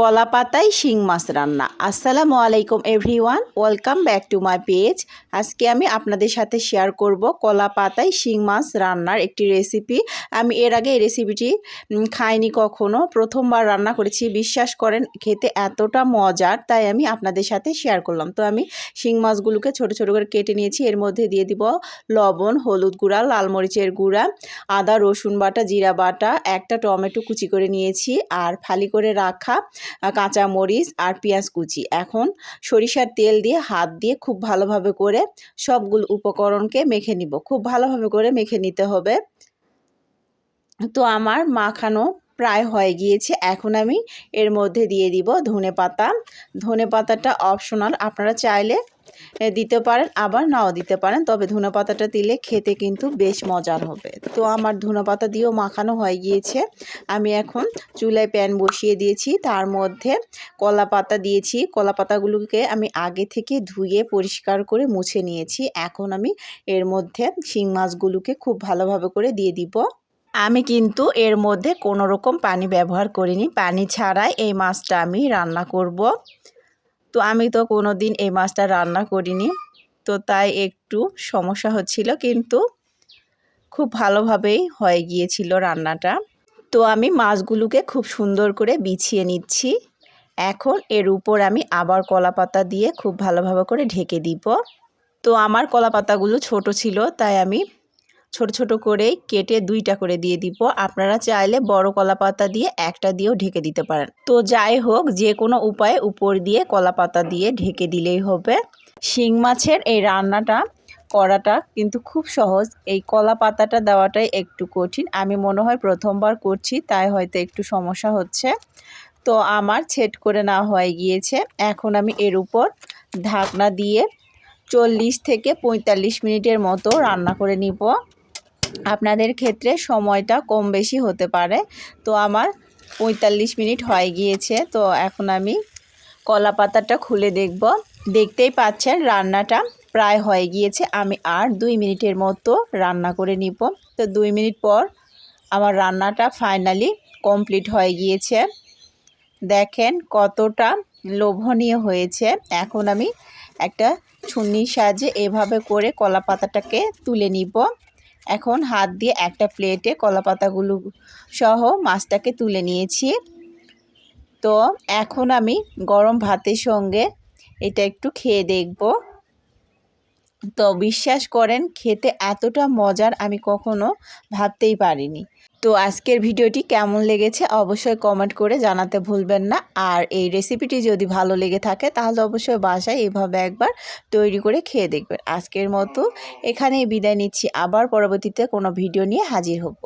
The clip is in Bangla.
কলা পাতায় শিং মাছ রান্না। আসসালামু আলাইকুম everyone, welcome back to my page. আজকে আমি আপনাদের সাথে শেয়ার করব কলা পাতায় শিং মাছ রান্নার একটি রেসিপি। আমি এর আগে এই রেসিপিটি খাইনি কখনো। প্রথমবার রান্না করেছি, বিশ্বাস করেন, খেতে এতটা মজার, তাই আমি আপনাদের সাথে শেয়ার করলাম। তো আমি শিং মাছগুলোকে ছোট ছোট করে কেটে নিয়েছি। এর মধ্যে দিয়ে দিব লবণ, হলুদ গুঁড়া, লাল মরিচের গুঁড়া, আদা, রসুন বাটা, জিরা বাটা, একটা টমেটো কুচি করে নিয়েছি, আর ফালি করে রাখা কাঁচা মরিচ আর পেঁয়াজ কুচি। এখন সরিষার তেল দিয়ে হাত দিয়ে খুব ভালোভাবে করে সবগুলো উপকরণকে মেখে নিব। খুব ভালোভাবে করে মেখে নিতে হবে। তো আমার মাখানো প্রায় হয়ে গিয়েছে। এখন আমি এর মধ্যে দিয়ে দিব ধনে পাতা ধনে পাতাটা অপশনাল আপনারা চাইলে দিতে পারেন, আবার নাও দিতে পারেন। তবে ধনে পাতাটা দিলে খেতে কিন্তু বেশ মজার হবে। তো আমার ধনে পাতা দিয়েও মাখানো হয়ে গিয়েছে। আমি এখন চুলায় প্যান বসিয়ে দিয়েছি। তার মধ্যে কলা পাতা দিয়েছি। কলা পাতাগুলোকে আমি আগে থেকে ধুয়ে পরিষ্কার করে মুছে নিয়েছি। এখন আমি এর মধ্যে শিং মাছগুলোকে খুব ভালোভাবে করে দিয়ে দিব। আমি কিন্তু এর মধ্যে কোনো রকম পানি ব্যবহার করিনি। পানি ছাড়াই এই মাছটা আমি রান্না করব। তো আমি তো কোনো দিন এই মাছটা রান্না করিনি। তো তাই একটু সমস্যা হচ্ছিল, কিন্তু খুব ভালোভাবেই হয়ে গিয়েছিল রান্নাটা। তো আমি মাছগুলোকে খুব সুন্দর করে বিছিয়ে নিচ্ছি। এখন এর উপর আমি আবার কলা পাতা দিয়ে খুব ভালোভাবে করে ঢেকে দিব। তো আমার কলা পাতাগুলো ছোট ছিল, তাই আমি ছোট ছোট করে কেটে দুইটা করে দিয়ে দিব। আপনারা চাইলে বড় কলা পাতা দিয়ে একটা দিয়েও ঢেকে দিতে পারেন। তো যাই হোক, যে কোনো উপায়ে উপর দিয়ে কলা পাতা দিয়ে ঢেকে দিলেই হবে। শিং মাছের এই রান্নাটা করাটা কিন্তু খুব সহজ। এই কলা পাতাটা দেওয়াটাই একটু কঠিন। আমি মনে হয় প্রথমবার করছি, তাই হয়তো একটু সমস্যা হচ্ছে। তো আমার ছেট করে না হয়ে গিয়েছে। এখন আমি এর উপর ঢাকনা দিয়ে চল্লিশ থেকে পঁয়তাল্লিশ মিনিটের মতো রান্না করে নিব। আপনাদের ক্ষেত্রে সময়টা কম বেশি হতে পারে। তো আমার পঁয়তাল্লিশ মিনিট হয়ে গিয়েছে, তো এখন আমি কলা পাতাটা খুলে দেখব। দেখতেই পাচ্ছেন রান্নাটা প্রায় হয়ে গিয়েছে, আমি আর দুই মিনিটের মতো রান্না করে নিব। তো দুই মিনিট পর আমার রান্নাটা ফাইনালি কমপ্লিট হয়ে গিয়েছে। দেখেন কতটা লোভনীয় হয়েছে। এখন আমি একটা ছুন্নির সাহায্যে এভাবে করে কলা পাতাটাকে তুলে নিব। এখন হাত দিয়ে একটা প্লেটে কলাপাতাগুলো সহ মাছটাকে তুলে নিয়েছি। তো এখন আমি গরম ভাতের সঙ্গে এটা একটু খেয়ে দেখব। তো বিশ্বাস করেন, খেতে এতটা মজার আমি কখনো ভাবতেই পারিনি। তো আজকের ভিডিওটি কেমন লেগেছে অবশ্যই কমেন্ট করে জানাতে ভুলবেন না। আর এই রেসিপিটি যদি ভালো লেগে থাকে, তাহলে অবশ্যই বাসায় এভাবে একবার তৈরি করে খেয়ে দেখবেন। আজকের মতো এখানেই বিদায় নিচ্ছি। আবার পরবর্তীতে কোনো ভিডিও নিয়ে হাজির হব।